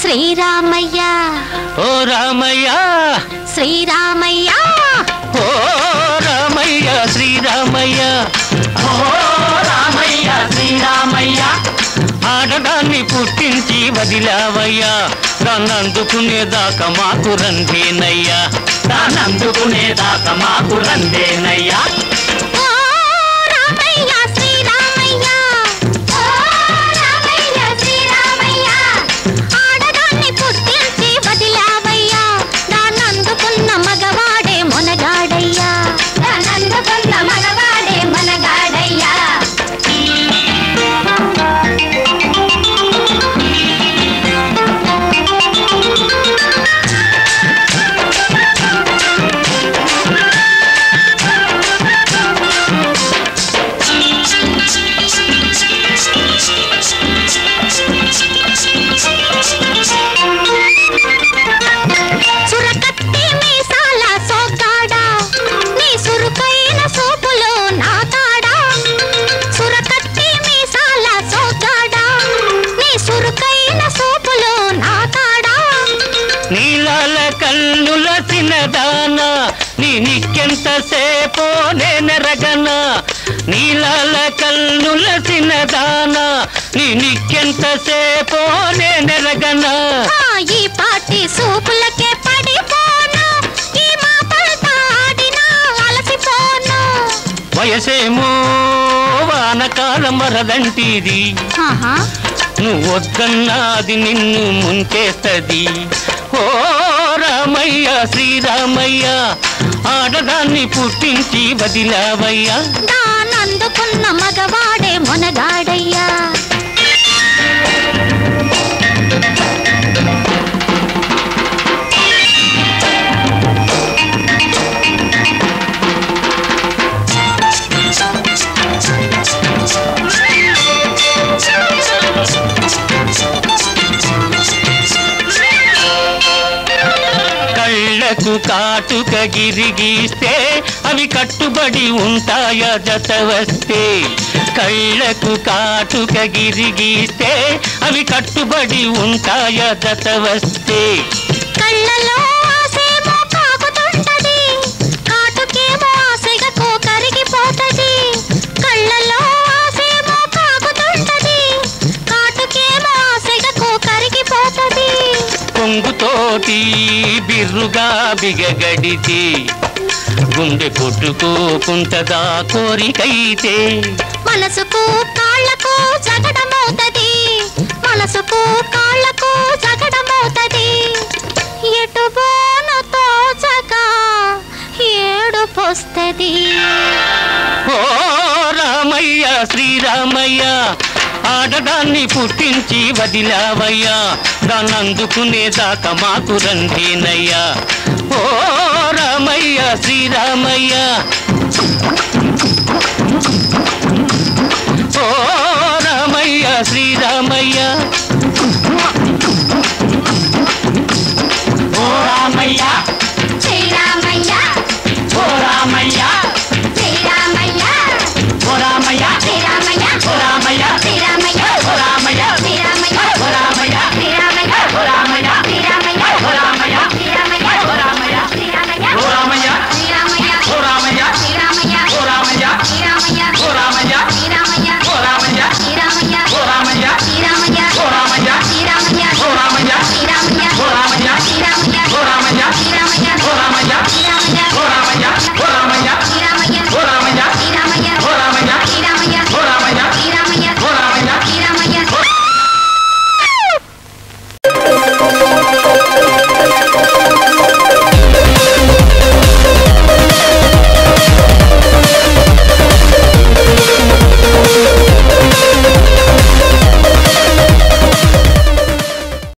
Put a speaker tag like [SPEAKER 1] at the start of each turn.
[SPEAKER 1] శ్రీరామయ్య.
[SPEAKER 2] ఓ రామయ్య.
[SPEAKER 1] శ్రీరామయ్య.
[SPEAKER 2] ఓ రామయ్య శ్రీరామయ్య.
[SPEAKER 3] ఓ రామయ్య శ్రీరామయ్య.
[SPEAKER 2] ఆడదాన్ని పుట్టించి వదిలావయ్యా. దాన్నందుకునేదాకా మాకు రందేనయ్యా
[SPEAKER 3] దానందుకునేదాకా మాకు రందేనయ్యా
[SPEAKER 2] చిన్నదానా నీ నిక్కెంతసేపో నేనెరగనా నీలాల కన్నుల చిన్నదానా నీ నిక్కెంతసేపో నేనెరగనా
[SPEAKER 1] ఈ పాటి సూపులకే పడిపోను ఈ మాపలతో ఆడినా అలసిపోను.
[SPEAKER 2] వయసేమో వానకాలం మరదంటిది
[SPEAKER 1] ఆహా.
[SPEAKER 2] నువ్వు వద్దన్నా అది నిన్ను ముంచేస్తది. ఓ రామయ్య శ్రీరామయ్య. ఆడదాన్ని పుట్టించి వదిలావయ్యా.
[SPEAKER 1] దానందుకున్న మగవాడే మొనగాడయ్యా.
[SPEAKER 2] కళ్ళకు కాటుక గిరిగిస్తే అవి కట్టుబడి ఉంటాయా జత వస్తే కళ్ళకు కాటుక గిరిగిస్తే అవి కట్టుబడి ఉంటాయా జత వస్తే
[SPEAKER 1] కళ్ళలో
[SPEAKER 2] కొంగుతోటి బిర్రుగా బిగగడితే గుండె కొట్టుకోకుంటదా కోరికైతే.
[SPEAKER 1] మనసుకు కాళ్ళకు జగడమవుతది మనసుకు కాళ్ళకు జగడమవుతది ఎటు బోను తోచక ఏడుపొస్తది.
[SPEAKER 2] ఓ రామయ్య శ్రీరామయ్య ఆడడాన్ని పుట్టించి వదిలావయ్యా. దాన్నందుకునే దాకా మాకు రందేనయ్యా ఓ రామయ్య శ్రీరామయ్య. ఓ రామయ్య శ్రీరామయ్య. ఓ రామయ్య. శ్రీరామయ్య. ఓ రామయ్య.